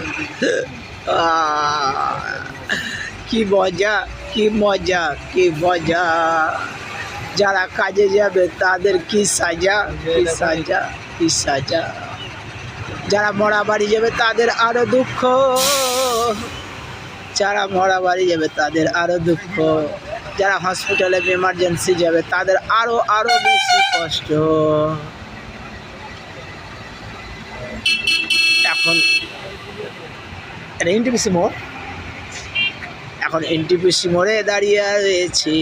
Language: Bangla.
কি মজা কি মজা কি মজা। যারা কাজে যাবে, তাদের কি সাজা কি সাজা কি সাজা। যারা মরা বাড়ি যাবে, তাদের আরও দুঃখ। যারা মরা বাড়ি যাবে, তাদের আরও দুঃখ। যারা হসপিটালে এমার্জেন্সি যাবে, তাদের আরও আরও বেশি কষ্ট। এখন এনটিপিসি মোড়। এখন এনটিপিসি মোড়ে দাঁড়িয়ে রয়েছে